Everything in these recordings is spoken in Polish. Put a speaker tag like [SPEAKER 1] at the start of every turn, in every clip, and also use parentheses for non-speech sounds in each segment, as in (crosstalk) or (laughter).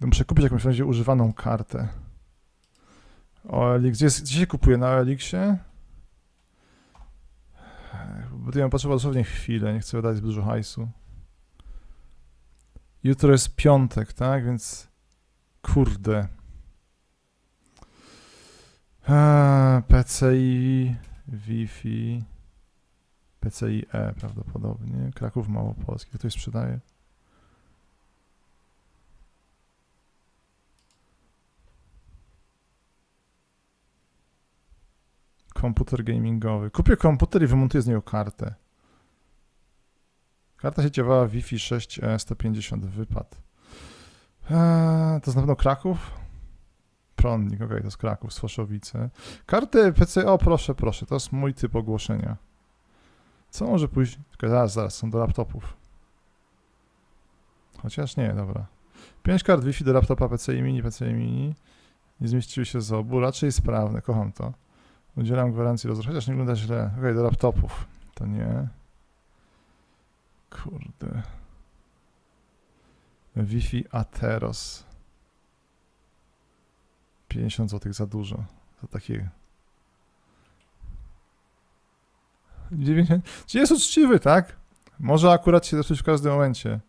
[SPEAKER 1] Muszę kupić jakąś będzie używaną kartę. OLX, gdzie, gdzie się kupuje? Na OLX-ie? Bo ja potrzeba dosłownie chwilę, nie chcę wydać dużo hajsu. Jutro jest piątek, tak? Więc kurde. PCI, Wi-Fi, PCI E prawdopodobnie. Kraków Małopolski. Ktoś sprzedaje? Komputer gamingowy. Kupię komputer i wymontuję z niego kartę. Karta sieciowa Wi-Fi 6E 150 wypad. Eee, to jest na pewno Kraków? Prądnik, okej, to jest Kraków, Swaszowice. Karty PC, o proszę, proszę, to jest mój typ ogłoszenia. Co może pójść? Tylko zaraz, zaraz, są do laptopów. Chociaż nie, dobra. 5 kart Wi-Fi do laptopa PCI Mini, PCI Mini. Nie zmieściły się z obu, raczej sprawne, kocham to. Udzielam gwarancji rozrostu, chociaż nie wygląda źle. Okej, do laptopów. To nie. Kurde. Wi-Fi Ateros. 50 zł za dużo. Za takie. 90. Czy jest uczciwy, tak? Może akurat się zepsuć w każdym momencie.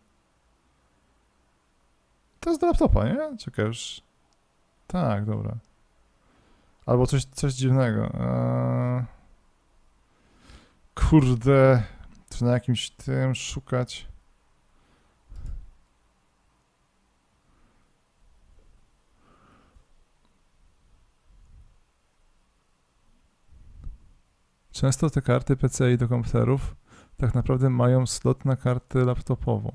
[SPEAKER 1] To jest do laptopa, nie? Czekaj już. Tak, dobra. Albo coś, coś dziwnego. Eee... Kurde. Czy na jakimś tym szukać? Często te karty PCI do komputerów tak naprawdę mają slot na kartę laptopową.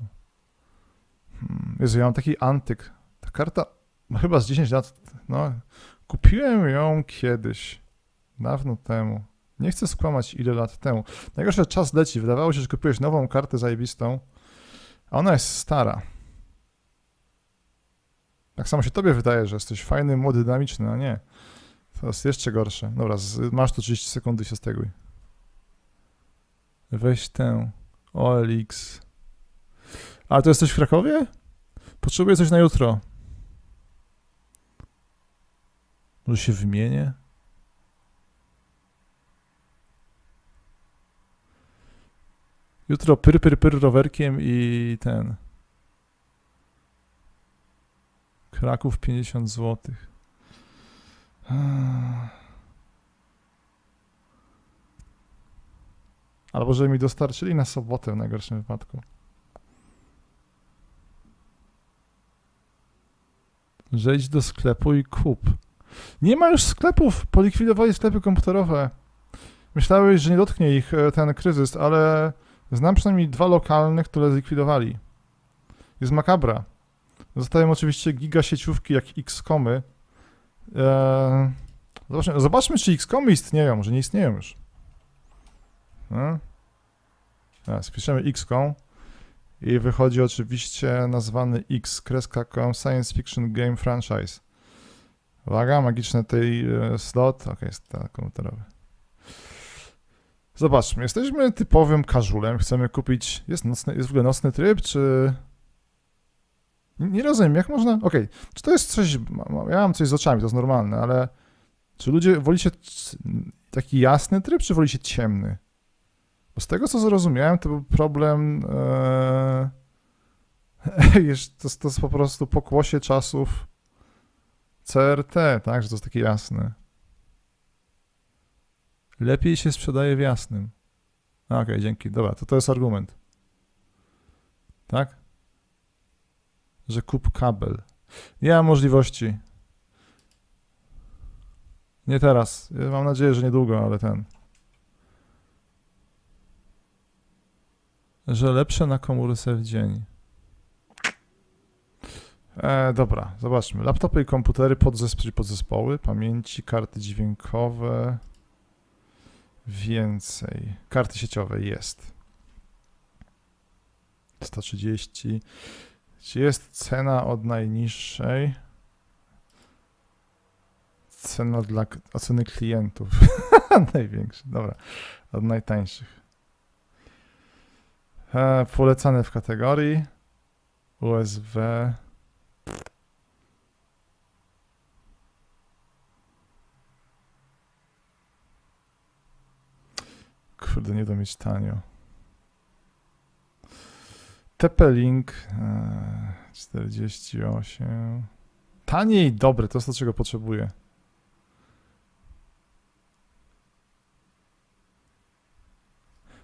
[SPEAKER 1] Hmm. Jezu, ja mam taki antyk. Ta karta ma chyba z 10 lat. No, kupiłem ją kiedyś. Dawno temu. Nie chcę skłamać ile lat temu. Najgorsze, czas leci. Wydawało się, że kupiłeś nową kartę zajebistą, a ona jest stara. Tak samo się tobie wydaje, że jesteś fajny, młody, dynamiczny, a nie. To jest jeszcze gorsze. Dobra, masz tu 30 sekund i się steguj. Weź tę. OLX. A to jesteś w Krakowie? Potrzebuję coś na jutro. Może się wymienię? Jutro pyr, pyr, pyr rowerkiem i ten. Kraków 50 zł. Albo żeby mi dostarczyli na sobotę w najgorszym wypadku. Zejdź do sklepu i kup. Nie ma już sklepów. Polikwidowali sklepy komputerowe. Myślałeś, że nie dotknie ich e, ten kryzys, ale znam przynajmniej dwa lokalne, które zlikwidowali. Jest makabra. Zostają oczywiście giga sieciówki jak X-komy. Eee, zobaczmy, zobaczmy, czy X-komy istnieją. Może nie istnieją już. No. Teraz X-com i wychodzi oczywiście nazwany X-com Science Fiction Game Franchise. Uwaga, magiczny tej e, slot. Ok, jest tak, komputerowy. Zobaczmy, jesteśmy typowym casualem, chcemy kupić... Jest, nocny, jest w ogóle nocny tryb, czy... Nie, rozumiem, jak można... Okej, czy to jest coś... Ja mam coś z oczami, to jest normalne, ale... Czy ludzie wolicie taki jasny tryb, czy wolicie ciemny? Bo z tego, co zrozumiałem, to był problem... E... (laughs) jest- to, to jest po prostu pokłosie czasów CRT, tak? Że to jest takie jasne. Lepiej się sprzedaje w jasnym. Okej, dzięki. Dobra, to to jest argument. Tak? Że kup kabel. Nie mam możliwości. Nie teraz. Ja Mam nadzieję, że niedługo, ale ten. Że lepsze na komórce w dzień. E, dobra, zobaczmy. Laptopy i komputery, podzespoły, podzespoły, pamięci, karty dźwiękowe. Więcej. Karty sieciowe jest. 130. Czy jest cena od najniższej? Cena dla oceny klientów. (laughs) Największa, dobra. Od najtańszych. E, polecane w kategorii. USW. Kurde, nie da mieć tanio. TP-Link e, 48. Taniej, dobre, to jest to, czego potrzebuję.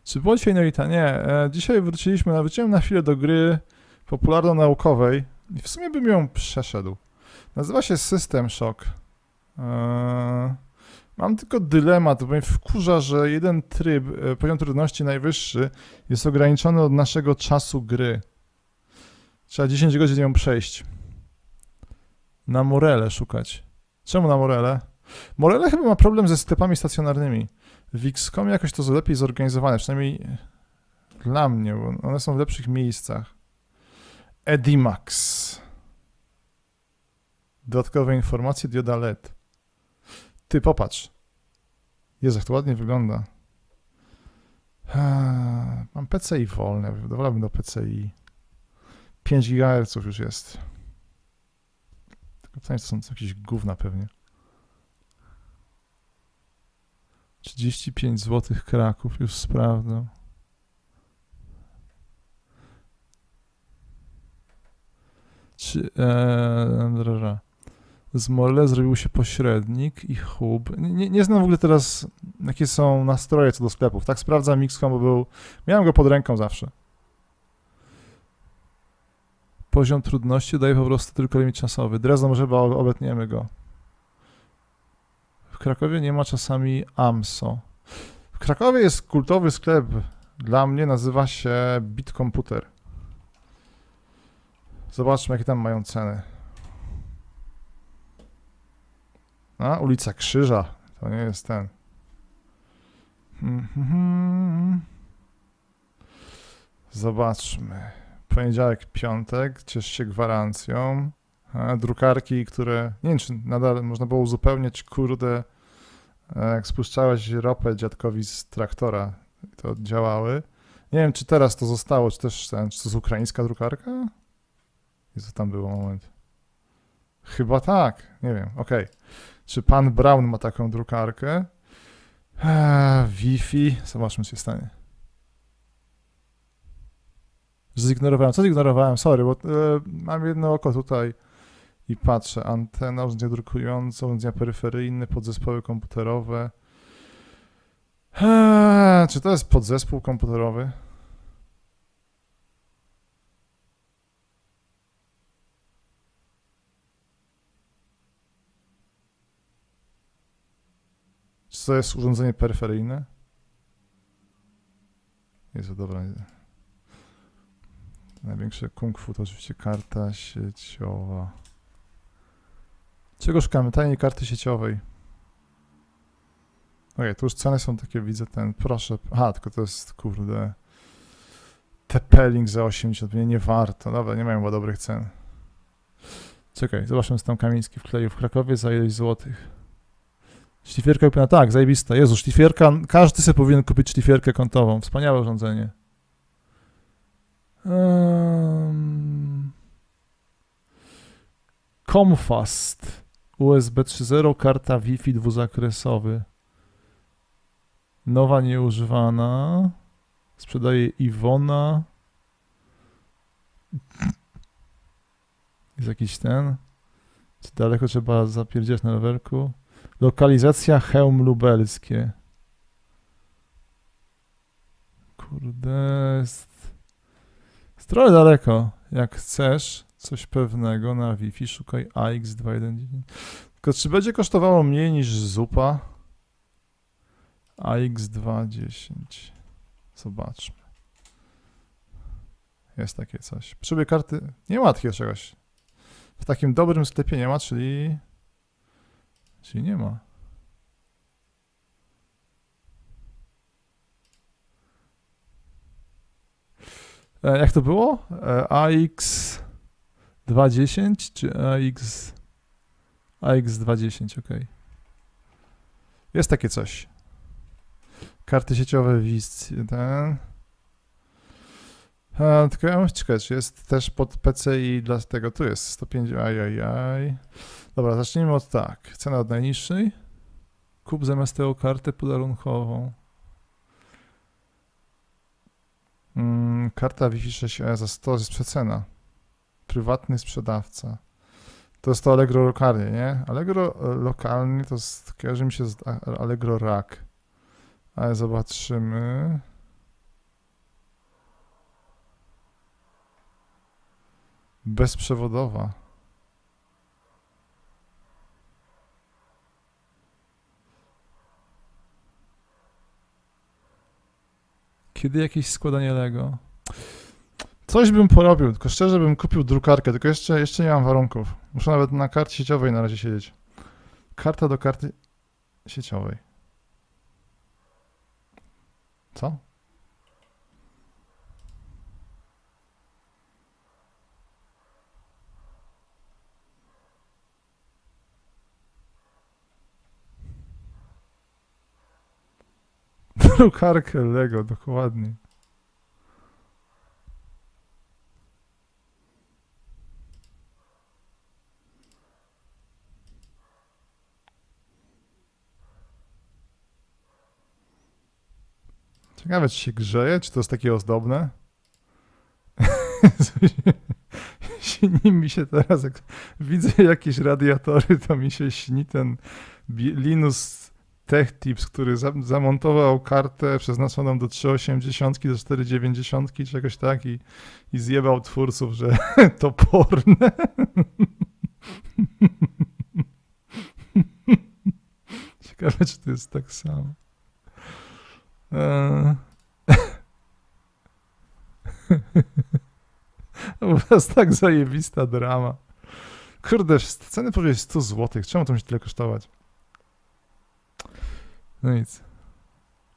[SPEAKER 1] Czy było dzisiaj Noita? Nie. E, dzisiaj wróciliśmy, wróciłem na chwilę do gry popularno-naukowej i w sumie bym ją przeszedł. Nazywa się System Shock. E, mam tylko dylemat, bo mnie wkurza, że jeden tryb, e, poziom trudności najwyższy jest ograniczony od naszego czasu gry. Trzeba 10 godzin ją przejść. Na Morele szukać. Czemu na Morele? Morele chyba ma problem ze sklepami stacjonarnymi. W XCOM jakoś to lepiej zorganizowane, przynajmniej dla mnie, bo one są w lepszych miejscach. Edimax. Dodatkowe informacje, dioda LED. Ty, popatrz. Jezu, jak to ładnie wygląda. Mam PCI wolne, wolałbym do PCI. 5 GHz już jest. Tylko pytanie, to są jakieś gówna pewnie. 35 zł Kraków, już sprawdzam. Czy, e, dobra. Z Morle zrobił się pośrednik i hub. Nie, nie znam w ogóle teraz, jakie są nastroje co do sklepów. Tak sprawdzam Mixcom, bo był... Miałem go pod ręką zawsze. Poziom trudności daje po prostu tylko limit czasowy. Dresden może obetniemy go. W Krakowie nie ma czasami AMSO. W Krakowie jest kultowy sklep. Dla mnie nazywa się Bitkomputer. Zobaczmy, jakie tam mają ceny. A, ulica Krzyża. To nie jest ten. Mhm. Zobaczmy. Poniedziałek, piątek. Ciesz się gwarancją. A, drukarki, które. Nie wiem, czy nadal można było uzupełniać, kurde. e, Jak spuszczałeś ropę dziadkowi z traktora, to działały. Nie wiem, czy teraz to zostało, czy też ten, czy to jest ukraińska drukarka? I co tam było moment? Chyba tak, nie wiem, okej. Czy pan Brown ma taką drukarkę? Eee, Wi-Fi, zobaczmy, co się stanie. Zignorowałem, co zignorowałem? Sorry, bo e, mam jedno oko tutaj i patrzę. Antena, urządzenia drukujące, urządzenia peryferyjne, podzespoły komputerowe. Eee, czy to jest podzespół komputerowy? To jest urządzenie peryferyjne? Jezu, dobra. Największe kung fu to oczywiście karta sieciowa. Czego szukamy? Taniej karty sieciowej. Okej, tu już ceny są takie, widzę ten, proszę. Aha, tylko to jest, kurde. TP-Link za 80, nie, nie warto. Dobra, nie mają chyba dobrych cen. Czekaj, zobaczmy, co tam Kamiński wkleił w Krakowie za ileś złotych. Szlifierka kupiona, tak, zajebista. Jezu, szlifierka, każdy sobie powinien kupić szlifierkę kątową. Wspaniałe urządzenie. Um, Comfast USB 3.0, karta Wi-Fi dwuzakresowy. Nowa, nieużywana. Sprzedaje Iwona. Jest jakiś ten. Czy daleko trzeba zapierdziać na rowerku? Lokalizacja Chełm Lubelskie. Kurde, jest, jest trochę daleko. Jak chcesz coś pewnego na Wi-Fi, szukaj AX219. Tylko czy będzie kosztowało mniej niż zupa? AX210. Zobaczmy. Jest takie coś. Potrzebuję karty. Nie ma takiego czegoś. W takim dobrym sklepie nie ma, czyli. Czyli nie ma. E, jak to było? E, AX210 czy AX. AX210, ok. Jest takie coś. Karty sieciowe WIS. Ten. A, tylko ja mam czekać, jest też pod PCI dla tego. Tu jest 105. Ajajaj. Dobra, zacznijmy od tak. Cena od najniższej. Kup zamiast tego kartę podarunkową. Mm, karta Wi-Fi 6E za 100 jest przecena. Prywatny sprzedawca. To jest to Allegro lokalnie, nie? Allegro e, lokalnie to jest, kojarzy mi się z Allegro Rack. Ale zobaczymy. Bezprzewodowa. Kiedy jakieś składanie Lego? Coś bym porobił, tylko szczerze bym kupił drukarkę, tylko jeszcze, jeszcze nie mam warunków. Muszę nawet na karcie sieciowej na razie siedzieć. Karta do karty sieciowej. Co? Drukarkę Lego, dokładnie. Ciekawe, czy się grzeje, czy to jest takie ozdobne? (laughs) Śni mi się teraz, jak widzę jakieś radiatory, to mi się śni ten Linus Tech Tips, który za zamontował kartę przeznaczoną do 380 do 490 czegoś tak i, i zjebał twórców, że (laughs) toporne. (laughs) Ciekawe, czy to jest tak samo. Eee. (laughs) U was tak zajebista drama. Kurde, ceny powyżej 100 zł. Czemu to musi tyle kosztować? No nic.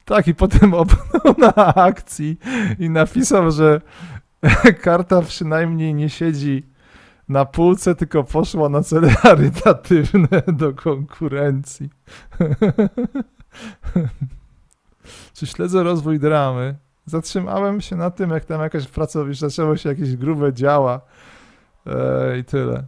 [SPEAKER 1] Tak, i potem (laughs) opnął na akcji i napisał, że (laughs) karta przynajmniej nie siedzi na półce, tylko poszła na cele charytatywne do konkurencji. (laughs) Czy śledzę rozwój dramy? Zatrzymałem się na tym, jak tam jakaś pracownicza, zaczęło się jakieś grube działa e, i tyle.